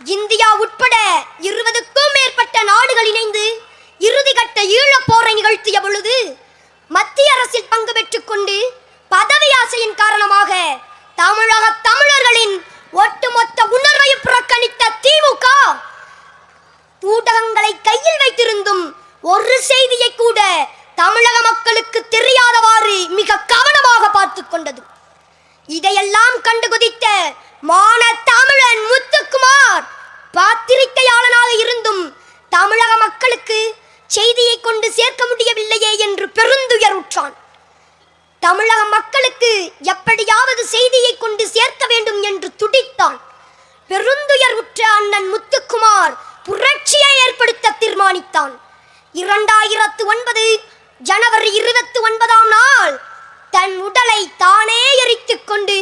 India உட்பட இருபதுக்கும் மேற்பட்ட நாடுகள் இணைந்து இறுதிக்கட்ட ஈழப் போரை நிகழ்த்திய பொழுது மத்திய அரசில் பங்கு பெற்றுக் கொண்டு பதவி ஆசையின் காரணமாக தமிழக தமிழர்களின் ஒட்டுமொத்த உணர்வை புறக்கணித்த திமுக ஊடகங்களை கையில் வைத்திருந்தும் ஒரு செய்தியை கூட தமிழக மக்களுக்கு தெரியாதவாறு மிக கவனமாக பார்த்து கொண்டது. இதையெல்லாம் கண்டு குதித்த மான தமிழன் முத்துக்குமார் பாத்திரிக்கையாளனாக இருந்தும் தமிழக மக்களுக்கு செய்தியை கொண்டு சேர்க்க முடியவில்லையே என்று பெற்றான் தமிழக மக்களுக்கு எப்படியாவது செய்தியை கொண்டு சேர்க்க வேண்டும் என்று துடித்தான். பெருந்துயர் உற்ற அண்ணன் முத்துக்குமார் புரட்சியை ஏற்படுத்த தீர்மானித்தான். இரண்டாயிரத்து ஒன்பது ஜனவரி இருபத்தி ஒன்பதாம் நாள் தன் உடலை தானே எரித்துக் கொண்டு